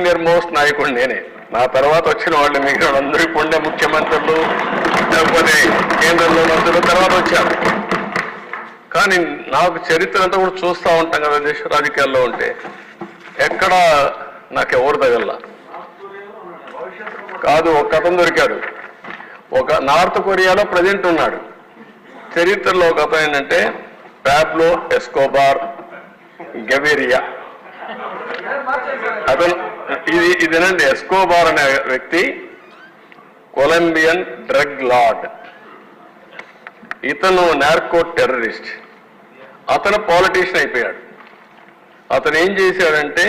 Senior most నాయకుడు నేనే. నా తర్వాత వచ్చిన వాళ్ళు మిగిలిన వాళ్ళందరూ ఇప్పుడుండే ముఖ్యమంత్రులు లేకపోతే కేంద్రంలో మంత్రులు తర్వాత వచ్చారు. కానీ నాకు చరిత్ర అంతా కూడా చూస్తూ ఉంటాం కదా దేశ రాజకీయాల్లో ఉంటే. ఎక్కడ నాకు ఎవరు తగల కాదు ఒక అతను దొరికాడు. ఒక నార్త్ కొరియాలో ప్రజెంట్ ఉన్నాడు. చరిత్రలో ఒక అతను ఏంటంటే ప్యాబ్లో ఎస్కోబార్ గెవేరియా అతను ఇది ఇదేనండి ఎస్కోబార్ అనే వ్యక్తి కొలంబియన్ డ్రగ్ లార్డ్. ఇతను నార్కో టెర్రరిస్ట్. అతను పాలిటీషియన్ అయిపోయాడు. అతను ఏం చేశాడంటే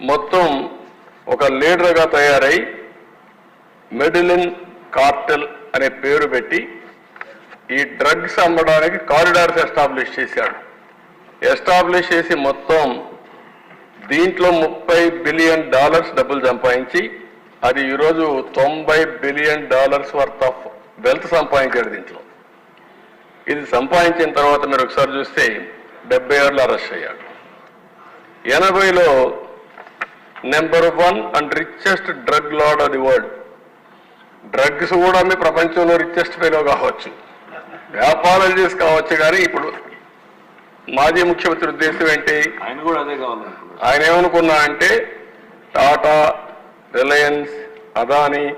మొత్తం ఒక లీడర్గా తయారై మెడిలిన్ కార్టెల్ అనే పేరు పెట్టి ఈ డ్రగ్స్ అమ్మడానికి కారిడార్స్ ఎస్టాబ్లిష్ చేశాడు. ఎస్టాబ్లిష్ చేసి మొత్తం దీంట్లో ముప్పై బిలియన్ డాలర్స్ డబ్బులు సంపాదించి అది ఈరోజు తొంభై billion dollars worth of wealth సంపాదించాడు దీంట్లో. ఇది సంపాదించిన తర్వాత మీరు ఒకసారి చూస్తే డెబ్బై ఏళ్ళు అరెస్ట్ అయ్యాడు. ఎనభైలో number one and richest drug lord of the world drugs కూడా మీ ప్రపంచంలో రిచెస్ట్ ఫెయిలో కావచ్చు. వ్యాపారాలు చేసి కావచ్చు కానీ ఇప్పుడు మాజీ ముఖ్యమంత్రి ఉద్దేశం ఏంటి? ఆయన కూడా అదే కావాలి ఆయన ఏమనుకున్నా అంటే టాటా రిలయన్స్ అదాని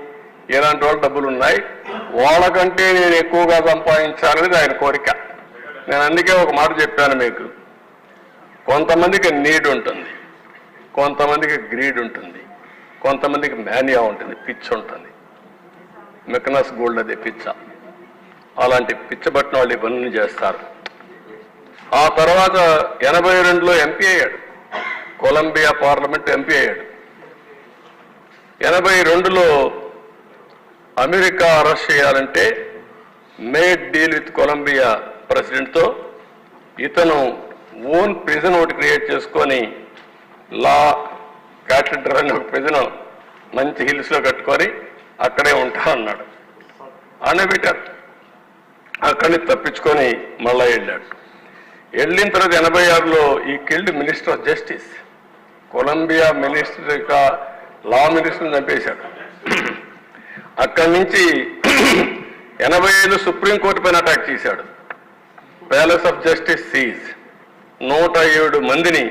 ఇలాంటి వాళ్ళు డబ్బులు ఉన్నాయి. వాళ్ళకంటే నేను ఎక్కువగా సంపాదించాలనేది ఆయన కోరిక. నేను అందుకే ఒక మాట చెప్పాను మీకు. కొంతమందికి నీడ్ ఉంటుంది. కొంతమందికి గ్రీడ్ ఉంటుంది. కొంతమందికి మేనియా ఉంటుంది. పిచ్ ఉంటుంది. మెకనస్ గోల్డ్ అది పిచ్చ. అలాంటి పిచ్చబట్టిన వాళ్ళు ఇవన్నీ చేస్తారు. ఆ తర్వాత ఎనభై రెండులో ఎంపీ అయ్యాడు. కొలంబియా పార్లమెంట్ ఎంపీ అయ్యాడు. ఎనభై రెండులో అమెరికా అరెస్ట్ చేయాలంటే మేడ్ డీల్ విత్ కొలంబియా ప్రెసిడెంట్తో ఇతను ఓన్ ప్రిజన్ ఒకటి క్రియేట్ చేసుకొని లా క్యాటెడ్రల్ అనే ఒక ప్రిజన్ మంచి హిల్స్లో కట్టుకొని అక్కడే ఉంటా అన్నాడు. అనే అక్కడిని తప్పించుకొని మళ్ళా వెళ్ళాడు. వెళ్ళిన తర్వాత ఎనభై ఆరులో ఈ killed minister of justice Colombia minister యొక్క లా మినిస్టర్ని చంపేశాడు అక్కడి నుంచి ఎనభై ఐదు సుప్రీంకోర్టు పైన అటాక్ చేశాడు. ప్యాలెస్ ఆఫ్ జస్టిస్ సీజ్ నూట ఏడు మందిని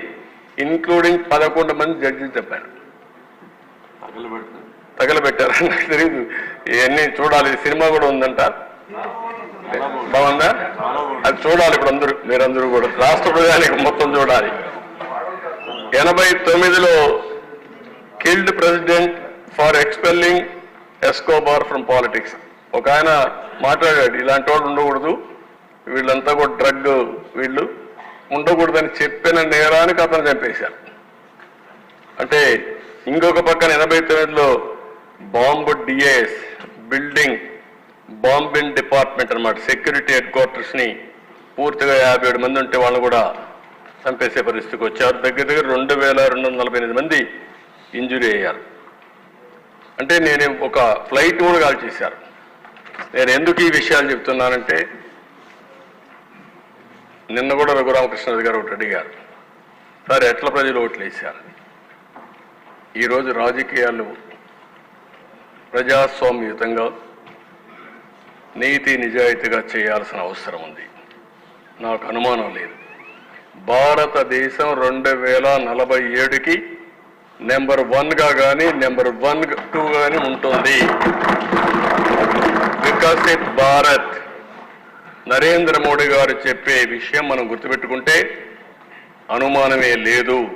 ఇన్క్లూడింగ్ పదకొండు మంది జడ్జిలు చెప్పారు తగలబెట్టారు. నాకు తెలియదు ఇవన్నీ చూడాలి. సినిమా కూడా ఉందంట. బాగుందా? అది చూడాలి ఇప్పుడు అందరూ మీరందరూ కూడా. రాష్ట్ర ప్రజానికి మొత్తం చూడాలి. ఎనభై తొమ్మిదిలో killed president for expelling Escobar from politics. ఒక ఆయన మాట్లాడాడు ఇలాంటి వాళ్ళు ఉండకూడదు. వీళ్ళంతా కూడా డ్రగ్ వీళ్ళు. ఉండకూడదని చెప్పిన నేరానికి అతను చంపేశారు. అంటే ఇంకొక పక్కన ఎనభై తొమ్మిదిలో bomb DAS building bombing department అన్నమాట సెక్యూరిటీ హెడ్ క్వార్టర్స్ని పూర్తిగా యాభై ఏడు మంది ఉంటే వాళ్ళు కూడా చంపేసే పరిస్థితికి వచ్చారు. దగ్గర దగ్గర రెండు వేల రెండు వందల నలభై ఎనిమిది మంది ఇంజురీ అయ్యారు. అంటే నేను ఒక ఫ్లైట్ కూడా కాల్ చేశారు. నేను ఎందుకు ఈ విషయాలు చెప్తున్నానంటే నిన్న కూడా రఘురామకృష్ణరాజు గారు ఒకటి అడిగారు. సార్ ఎట్ల ప్రజలు ఓట్లు వేశారు? ఈరోజు రాజకీయాలు ప్రజాస్వామ్యయుతంగా నీతి నిజాయితీగా చేయాల్సిన అవసరం ఉంది. నాకు అనుమానం లేదు. భారతదేశం రెండు వేల నలభై ఏడుకి నెంబర్ వన్గా కానీ నెంబర్ వన్ టూ కానీ ఉంటుంది. వికసిత్ భారత్. నరేంద్ర మోడీ గారు చెప్పే విషయం మనం గుర్తుపెట్టుకుంటే అనుమానమే లేదు.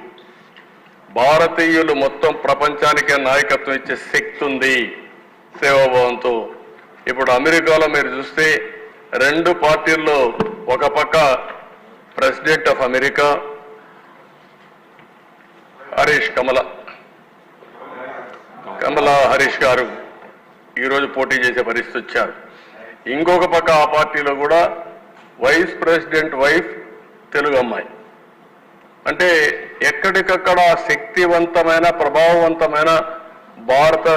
భారతీయులు మొత్తం ప్రపంచానికే నాయకత్వం ఇచ్చే శక్తి ఉంది సేవాభావంతో. ఇప్పుడు అమెరికాలో మీరు చూస్తే రెండు పార్టీల్లో ఒక పక్క president of America Harris Kamala Kamala Harris గారు ఈరోజు పోటీ చేసే పరిస్థితి వచ్చారు. ఇంకొక పక్క ఆ పార్టీలో కూడా వైస్ ప్రెసిడెంట్ వైఫ్ తెలుగు అమ్మాయి. అంటే ఎక్కడికక్కడ శక్తివంతమైన ప్రభావవంతమైన భారత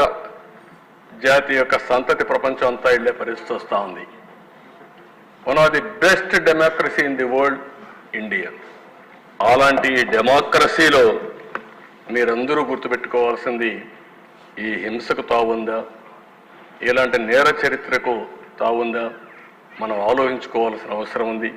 జాతి యొక్క సంతతి ప్రపంచం అంతా వెళ్ళే పరిస్థితి వస్తూ ఉంది. One of the best democracy in the world India. అలాంటి డెమోక్రసీలో మీరందరూ గుర్తుపెట్టుకోవాల్సింది ఈ హింసకు తావుందా? ఇలాంటి నేర చరిత్రకు తావుందా? మనం ఆలోచించుకోవాల్సిన అవసరం ఉంది.